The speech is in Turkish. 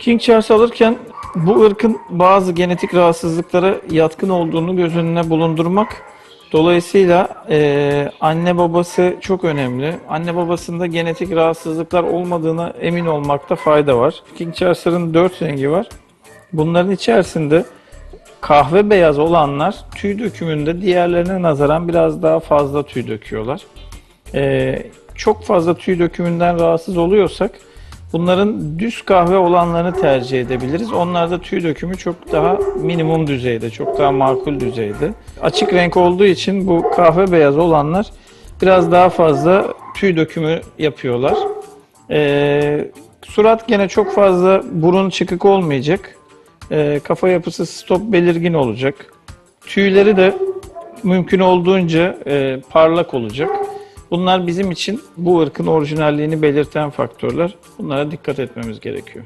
King Charles alırken bu ırkın bazı genetik rahatsızlıklara yatkın olduğunu göz önüne bulundurmak dolayısıyla eee, anne babası çok önemli. Anne babasında genetik rahatsızlıklar olmadığına emin olmakta fayda var. King Charles'ların 4 rengi var. Bunların içerisinde kahve beyaz olanlar tüy dökümünde diğerlerine nazaran biraz daha fazla tüy döküyorlar. Ee, çok fazla tüy dökümünden rahatsız oluyorsak bunların düz kahve olanlarını tercih edebiliriz. Onlarda tüy dökümü çok daha minimum düzeyde, çok daha makul düzeyde. Açık renk olduğu için bu kahve beyaz olanlar biraz daha fazla tüy dökümü yapıyorlar. Ee, surat gene çok fazla burun çıkık olmayacak. Ee, kafa yapısı stop belirgin olacak. Tüyleri de mümkün olduğunca e, parlak olacak. Bunlar bizim için bu ırkın orijinalliğini belirten faktörler. Bunlara dikkat etmemiz gerekiyor.